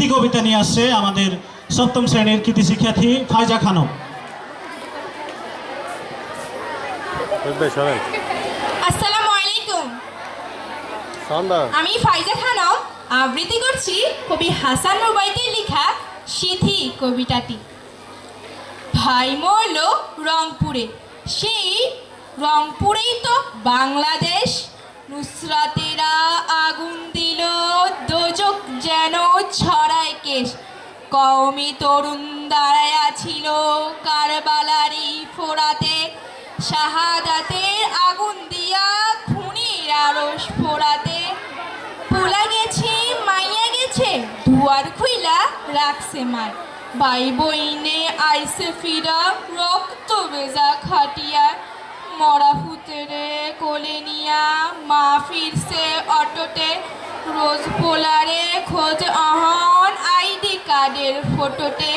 স্মৃতি কবিতা নিয়ে আসছে আমাদের সপ্তম শ্রেণির কৃতি শিক্ষার্থী ফাইজা খানম। আসসালামু আলাইকুম। আমি ফাইজা খানম আবৃত্তি করছি কবি হাসান রুবাইতের লেখা সিথি কবিতাটি। ভাই মরল রংপুরে সেই রংপুরেই তো বাংলাদেশ নুসরাতেরা কওমি তরুণ দাঁড়ায় ছিল কারবালারি ফোরাতে শাহাদাতের আগুন দিয়া খুনির আরস ফোরাতে পোলা গেছে, মাইয়া গেছে, দুয়ার খুইলা রাখছে মায় ভাই বইনে আইসে ফিরা রক্ত বেজা খাটিয়া। মরা ফুতেরে কোলে নিয়া মা ফিরছে অটোতে। রোজ পোলারে খোঁজ কার্ডের ফটোতে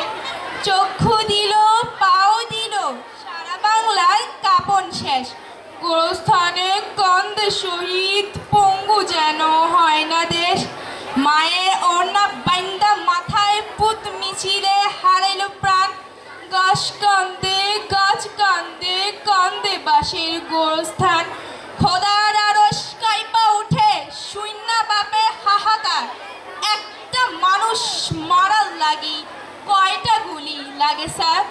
চক্ষু দিল, পাও দিল। সারা বাংলার কাপন শেষ। গোরস্থানে গন্ধে শহীদ পঙ্গু যেন হয় না দেশ। মায়ের অন্না বাইন্দা মাথায় পুত মিছিলে হারাইল প্রাণ। গাছ কান্দে গাছ কান্দে কান্দে বাসের গোরস্থান। খোদার আরস কাইপা উঠে, শূন্য বাপে হাহাকার। একটা মানুষ মারার লাগি, কয়টা গুলি লাগে স্যার?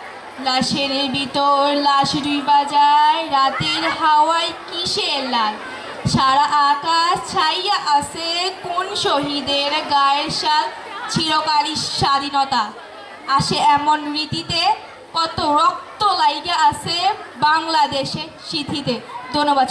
লাশের ভিতর লাশ রুই বাজায়, রাতের হাওয়ায় কিসের লাল সারা আকাশ ছাইয়া আছে কোন শহীদের গায়ের সাল চিরকালী স্বাধীনতা। আসে এমন রীতিতে কত রক্ত লাইগা আছে বাংলাদেশে সিথিতে। ধন্যবাদ